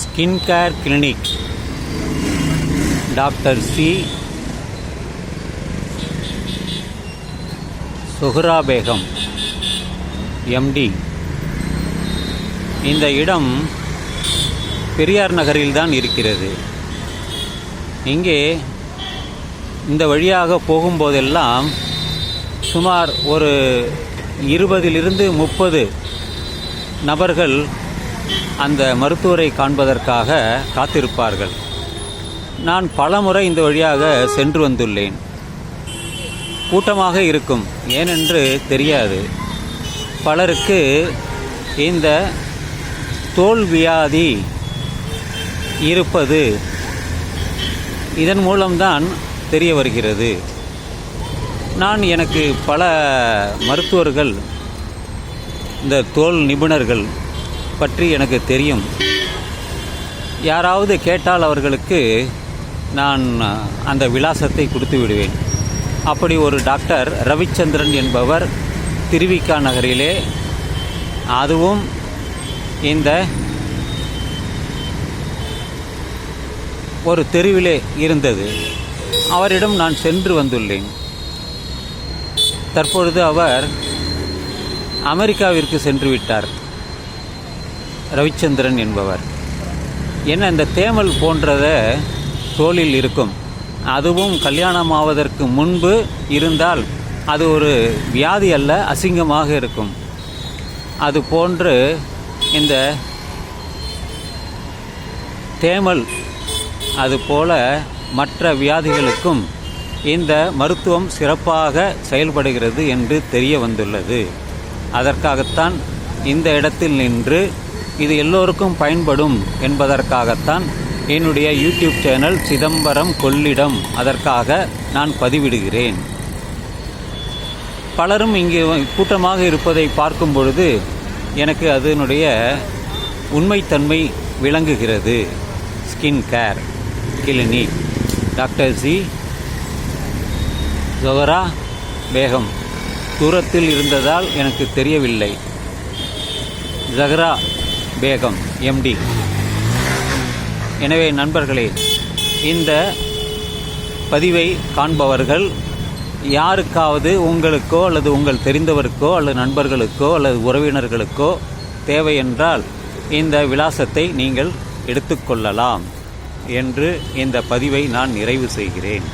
Skin care clinic. Doctor C. Suhra Begum MD இந்த இடம் பெரியார் நகரில்தான் இருக்கிறது. இங்கே இந்த வழியாக போகும்போதெல்லாம் சுமார் ஒரு இருபதிலிருந்து முப்பது நபர்கள் அந்த மருத்துவரை காண்பதற்காக காத்திருப்பார்கள். நான் பலமுறை இந்த வழியாக சென்று வந்துள்ளேன். கூட்டமாக இருக்கும் ஏனென்று தெரியாது. பலருக்கு இந்த தோல் வியாதி இருப்பது இதன் மூலம்தான் தெரிய வருகிறது. நான் எனக்கு பல மருத்துவர்கள் இந்த தோல் நிபுணர்கள் பற்றி எனக்கு தெரியும். யாராவது கேட்டால் அவர்களுக்கு நான் அந்த விலாசத்தை கொடுத்து விடுவேன். அப்படி ஒரு டாக்டர் ரவிச்சந்திரன் என்பவர் திருவிக்கா நகரிலே அதுவும் இந்த ஒரு தெருவிலே இருந்தது. அவரிடம் நான் சென்று வந்துள்ளேன். தற்பொழுது அவர் அமெரிக்காவிற்கு சென்று விட்டார். ரவிச்சந்திரன் என்பவர். என்ன இந்த தேமல் போன்றத தோளில் இருக்கும். அதுவும் கல்யாணம் ஆவதற்கு முன்பு இருந்தால் அது ஒரு வியாதி அல்ல அசிங்கமாக இருக்கும். அது போன்று இந்த தேமல் அதுபோல மற்ற வியாதிகளுக்கும் இந்த மருத்துவம் சிறப்பாக செயல்படுகிறது என்று தெரிய வந்துள்ளது. அதற்காகத்தான் இந்த இடத்தில் நின்று இது எல்லோருக்கும் பயன்படும் என்பதற்காகத்தான் என்னுடைய யூடியூப் சேனல் சிதம்பரம் கொள்ளிடம் அதற்காக நான் பதிவிடுகிறேன். பலரும் இங்கே கூட்டமாக இருப்பதை பார்க்கும் பொழுது எனக்கு அதனுடைய உண்மைத்தன்மை விளங்குகிறது. Skin care clinic doctor C Johara Begum தூரத்தில் இருந்ததால் எனக்கு தெரியவில்லை. ஜஹரா பேகம் எம்டி எனவே நண்பர்களே இந்த பதிவை காண்பவர்கள் யாருக்காவது உங்களுக்கோ அல்லது உங்கள் தெரிந்தவருக்கோ அல்லது நண்பர்களுக்கோ அல்லது உறவினர்களுக்கோ தேவை என்றால் இந்த விலாசத்தை நீங்கள் எடுத்துக்கொள்ளலாம் என்று இந்த பதிவை நான் நிறைவு செய்கிறேன்.